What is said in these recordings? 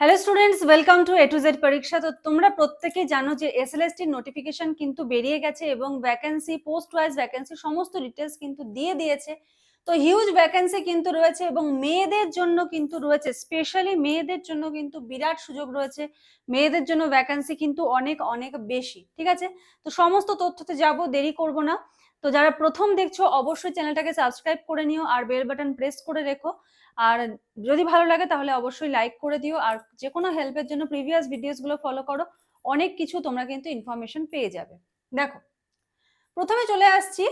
Hello students welcome to A to Z পরীক্ষা তো তোমরা প্রত্যেকেই জানো যে এসএলএসটি নোটিফিকেশন কিন্তু বেরিয়ে গেছে এবং ভ্যাকেন্সি পোস্ট ওয়াইজ ভ্যাকেন্সি সমস্ত ডিটেলস কিন্তু দিয়ে দিয়েছে। তো হিউজ ভ্যাকেন্সি কিন্তু রয়েছে এবং মেয়েদের জন্য কিন্তু রয়েছে স্পেশালি মেয়েদের জন্য কিন্তু বিরাট সুযোগ রয়েছে। মেয়েদের জন্য ভ্যাকেন্সি কিন্তু অনেক অনেক বেশি, ঠিক আছে? তো সমস্ত তথ্যতে যাব, দেরি করব না। তো যারা প্রথম দেখছ, অবশ্যই চ্যানেলটাকে সাবস্ক্রাইব করে নিও আর বেল বাটন প্রেস করে রেখো। আর যদি ভালো লাগে তাহলে অবশ্যই লাইক করে দিও। আর যে কোনো হেল্পের জন্য প্রিভিয়াস ভিডিওসগুলো ফলো করো, অনেক কিছু তোমরা কিন্তু ইনফরমেশন পেয়ে যাবে। দেখো, প্রথমে চলে আসছি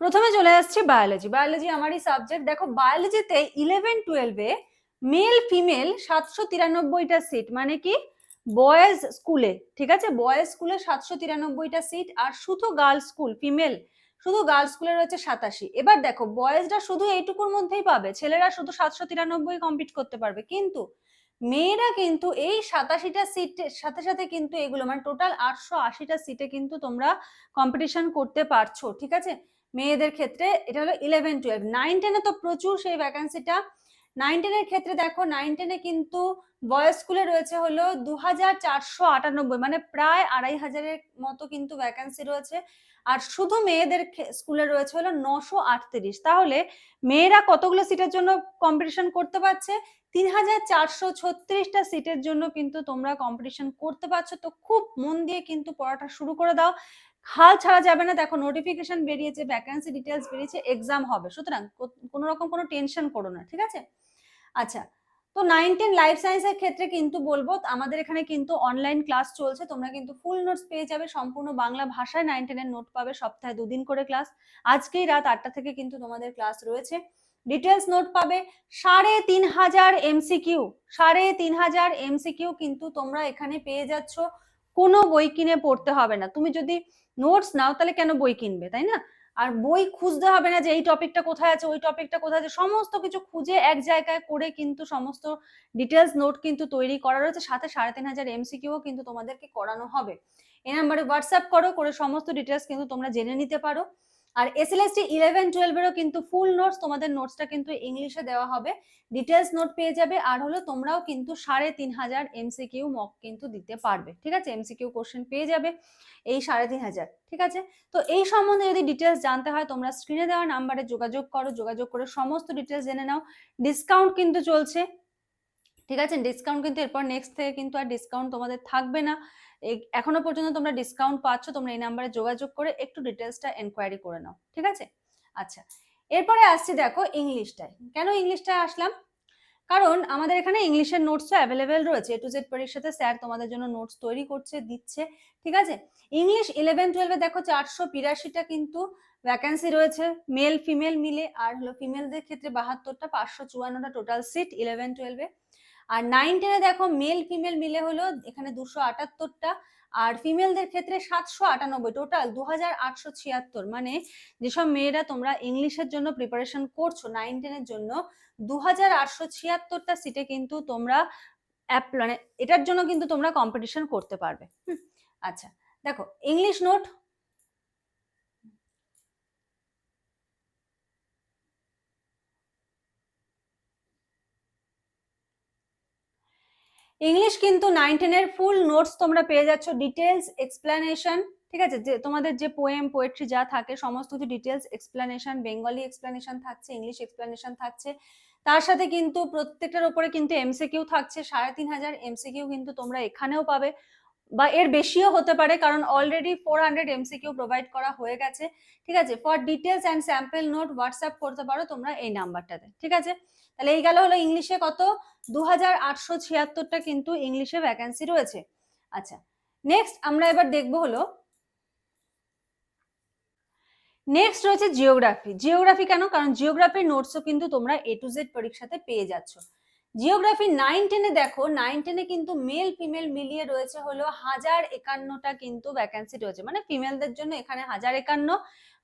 প্রথমে চলে আসছি বায়োলজি বায়োলজি আমারই সাবজেক্ট দেখো বায়োলজিতে ইলেভেন টুয়েলভে মেল ফিমেল সাতশো তিরানব্বইটা সিট মানে কি? বয়েজ স্কুলে ঠিক আছে? বয়েজ স্কুলে সাতশো তিরানব্বইটা সিট আর শুধু গার্লস স্কুল ফিমেল শুধু গার্লস স্কুলে রয়েছে সাতাশি। এবার দেখো বয়েজরা শুধু এইটুকুর মধ্যেই পাবে, ছেলেরা শুধু সাতশো তিরানব্বই কমপ্লিট করতে পারবে। কিন্তু মেয়েরা কিন্তু এই সাতাশিটা সিটের সাথে সাথে কিন্তু এগুলো মানে টোটাল আটশো আশিটা সিটে কিন্তু তোমরা কম্পিটিশন করতে পারছ, ঠিক আছে? মেয়েদের ক্ষেত্রে এটা হলো ইলেভেন টুয়েলভ নাইন টেনে তো প্রচুর সেই ভ্যাকান্সিটা নাইন টেনের ক্ষেত্রে দেখো নাইন টেনে কিন্তু বয়স স্কুলে রয়েছে হলো দু হাজার চারশো আটানব্বই মানে প্রায় আড়াই হাজারের মতো কিন্তু ভ্যাকান্সি রয়েছে। আর শুধু মেয়েদের স্কুলে রয়েছে হলো নশো আটত্রিশ। তাহলে মেয়েরা কতগুলো সিটের জন্য কম্পিটিশন করতে পারছে? তিন হাজার চারশো ছত্রিশটা সিটের জন্য কিন্তু তোমরা কম্পিটিশন করতে পারছ। তো খুব মন দিয়ে কিন্তু পড়াটা শুরু করে দাও। হাল ছাড়া যাবে না। দেখো নোটিফিকেশন বেরিয়েছে ভ্যাকান্সি ডিটেলস বেরিয়েছে এক্সাম হবে। সুতরাং কোনো রকম কোনো টেনশন করো না, ঠিক আছে? আচ্ছা তো নাইন টেন লাইফ সায়েন্সের ক্ষেত্রে কিন্তু বলব, আমাদের এখানে কিন্তু অনলাইন ক্লাস চলছে। তোমরা কিন্তু ফুল নোটস পেয়ে যাবে। সম্পূর্ণ বাংলা ভাষায় নাইন টেনের নোট পাবে সপ্তাহে দুদিন করে ক্লাস আজকেই রাত আটটা থেকে কিন্তু তোমাদের ক্লাস রয়েছে। ডিটেলস নোট পাবে সাড়ে তিন হাজার এমসিকিউ সাড়ে তিন হাজার এমসিকিউ কিন্তু তোমরা এখানে পেয়ে যাচ্ছ। কোনো বই কিনে পড়তে হবে না। তুমি যদি নোটস নাও, তাহলে কেন বই কিনবে, তাই না? আর বই খুঁজতে হবে না যে এই টপিকটা কোথায় আছে, ওই টপিকটা কোথায় আছে, সমস্ত কিছু খুঁজে এক জায়গায় করে কিন্তু সমস্ত ডিটেলস নোট কিন্তু তৈরি করা রয়েছে, সাথে সাড়ে তিন হাজার এমসিকিউও কিন্তু তোমাদেরকে করানো হবে। এ নাম্বারে হোয়াটসঅ্যাপ করো, করে সমস্ত ডিটেলস কিন্তু তোমরা জেনে নিতে পারো। আর এসএলএসটি ইলেভেন টুয়েলভেরও কিন্তু ফুল নোটস তোমাদের নোটসটা কিন্তু ইংলিশে দেওয়া হবে। ডিটেলস নোট পেয়ে যাবে, আর হলো তোমরাও কিন্তু সাড়ে তিন হাজার এমসিকিউ মক কিন্তু দিতে পারবে, ঠিক আছে? এমসিকিউ কোশ্চেন পেয়ে যাবে এই সাড়ে তিন হাজার, ঠিক আছে? তো এই সম্বন্ধে যদি ডিটেলস জানতে হয়, তোমরা স্ক্রিনে দেওয়া নাম্বারে যোগাযোগ করো, যোগাযোগ করে সমস্ত ডিটেলস জেনে নাও। ডিসকাউন্ট কিন্তু চলছে। ঠিক আছে? ডিসকাউন্ট কিন্তু এরপর নেক্সট থেকে কিন্তু আর ডিসকাউন্ট তোমাদের থাকবে না। এখনও পর্যন্ত তোমরা ডিসকাউন্ট পাচ্ছ, তোমরা এই নাম্বারে যোগাযোগ করে একটু ডিটেলসটা এনকোয়ারি করে নাও, ঠিক আছে? আচ্ছা এরপরে আসছি দেখো ইংলিশটায় কেন ইংলিশটায় আসলাম? কারণ আমাদের এখানে ইংলিশের নোটসও অ্যাভেলেবেল রয়েছে। এ টু জেড পরীক্ষাতে স্যার তোমাদের জন্য নোটস তৈরি করছে, দিচ্ছে, ঠিক আছে? ইংলিশ ইলেভেন টুয়েলভে দেখো চারশো বিরাশিটা কিন্তু ভ্যাকান্সি রয়েছে। মেল ফিমেল মিলে, আর হলো ফিমেলদের ক্ষেত্রে বাহাত্তরটা, পাঁচশো চুয়ান্নটা টোটাল সিট ইলেভেন টুয়েলভে আর নাইন টেনে দেখো মেল ফিমেল মিলে হলো এখানে দুশো আটাত্তরটা। আর ফিমেলদের ক্ষেত্রে সাতশো আটানব্বই টোটাল দু হাজার আটশো ছিয়াত্তর। মানে যেসব মেয়েরা তোমরা ইংলিশের জন্য প্রিপারেশন করছ নাইন টেনের জন্য দু হাজার আটশো ছিয়াত্তরটা সিটে কিন্তু তোমরা মানে এটার জন্য কিন্তু তোমরা কম্পিটিশন করতে পারবে। আচ্ছা। দেখো ইংলিশ নোট ইংলিশ কিন্তু নাইন টেনের ফুল নোটস তোমরা পেয়ে যাচ্ছ ডিটেলস এক্সপ্লেনেশন ঠিক আছে? যে তোমাদের যে পোয়েম পোয়েট্রি যা থাকে, সমস্ত কিছু ডিটেলস এক্সপ্লেনেশন বেঙ্গলি এক্সপ্লেনেশন থাকছে ইংলিশ এক্সপ্লেনেশন থাকছে। তার সাথে কিন্তু প্রত্যেকটার উপরে কিন্তু এমসিকিউ থাকছে, সাড়ে তিন হাজার এমসিকিউ কিন্তু তোমরা এখানেও পাবে। বা এর বেশিও হতে পারে, কারণ already four hundred MCQ provide করা হয়ে গেছে। ঠিক আছে? For details and sample note WhatsApp করতে পারো তোমরা এই নাম্বারটাতে ঠিক আছে? তাহলে এই গেল হলো ইংলিশে কত? দু ছিয়াত্তরটা কিন্তু ইংলিশে ভ্যাকান্সি রয়েছে। আচ্ছা নেক্সট আমরা এবার দেখব হলো নেক্সট রয়েছে জিওগ্রাফি জিওগ্রাফি কেন? কারণ জিওগ্রাফির নোটসও কিন্তু তোমরা এ টু জেড পরীক্ষাতে পেয়ে যাচ্ছ। জিওগ্রাফি নাইন টেনে দেখো, নাইন টেনে কিন্তু মেল, ফিমেল মিলিয়ে রয়েছে হলো হাজার একান্নটা কিন্তু ভ্যাকান্সি রয়েছে। মানে ফিমেলদের জন্য এখানে হাজার একান্ন,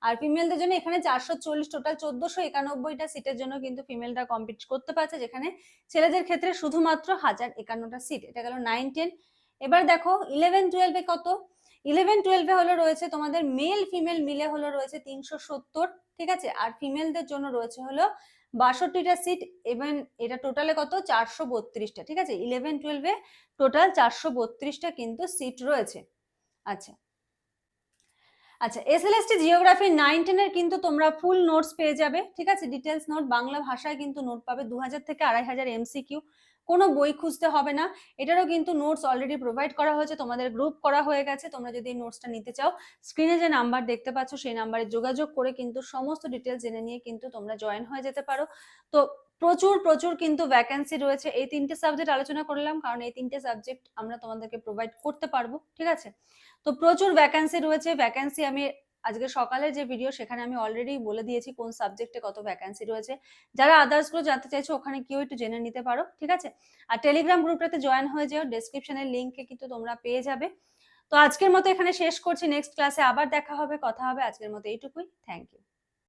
আর ফিমেলদের জন্য এখানে চারশো চল্লিশ টোটাল চোদ্দশো একানব্বইটা সিটের জন্য কিন্তু ফিমেলরা কম্পিট করতে পারছে, যেখানে ছেলেদের ক্ষেত্রে শুধুমাত্র হাজার একান্নটা সিট এটা গেল নাইন টেন। এবার দেখো ইলেভেন টুয়েলভে কত? ইলেভেন টুয়েলভে হলো রয়েছে তোমাদের মেল ফিমেল মিলে হলো রয়েছে তিনশো সত্তর, ঠিক আছে? আর ফিমেলদের জন্য রয়েছে হলো বাষট্টিটা সিট ইভেন এটা টোটালে কত? চারশো বত্রিশটা, ঠিক আছে? ইলেভেন টুয়েলভে টোটাল চারশো বত্রিশটা কিন্তু সিট রয়েছে। আচ্ছা। আচ্ছা এসএলএসটি জিওগ্রাফি নাইন টেনের কিন্তু তোমরা ফুল নোটস পেয়ে যাবে, ঠিক আছে? ডিটেলস নোট বাংলা ভাষায় কিন্তু নোট পাবে। দু হাজার থেকে আড়াই হাজার এমসিকিউ কোনো বই খুঁজতে হবে না। এটারও কিন্তু নোটস অলরেডি প্রোভাইড করা হয়েছে, তোমাদের গ্রুপ করা হয়ে গেছে। তোমরা যদি এই নোটসটা নিতে চাও স্ক্রিনে যে নাম্বার দেখতে পাচ্ছ, সেই নাম্বারে যোগাযোগ করে কিন্তু সমস্ত ডিটেলস জেনে নিয়ে কিন্তু তোমরা জয়েন হয়ে যেতে পারো। তো প্রচুর প্রচুর কিন্তু ভ্যাকেন্সি রয়েছে। এই তিনটে সাবজেক্ট আলোচনা করলাম, কারণ এই তিনটে সাবজেক্ট আমরা তোমাদেরকে প্রোভাইড করতে পারব, ঠিক আছে? তো প্রচুর ভ্যাকেন্সি রয়েছে। ভ্যাকেন্সি আমি আজকে সকালে যে ভিডিও সেখানে আমি অলরেডি বলে দিয়েছি কোন সাবজেক্টে কত ভ্যাকান্সি রয়েছে। যারা আদার্সগুলো জানতে চাইছো, ওখানে কেউ একটু জেনে নিতে পারো, ঠিক আছে? আর টেলিগ্রাম গ্রুপটাতে জয়েন হয়ে যাও ডেসক্রিপশনের লিঙ্কে কিন্তু তোমরা পেয়ে যাবে। তো আজকের মতো এখানে শেষ করছি নেক্সট ক্লাসে আবার দেখা হবে, কথা হবে, আজকের মতো এইটুকুই। Thank you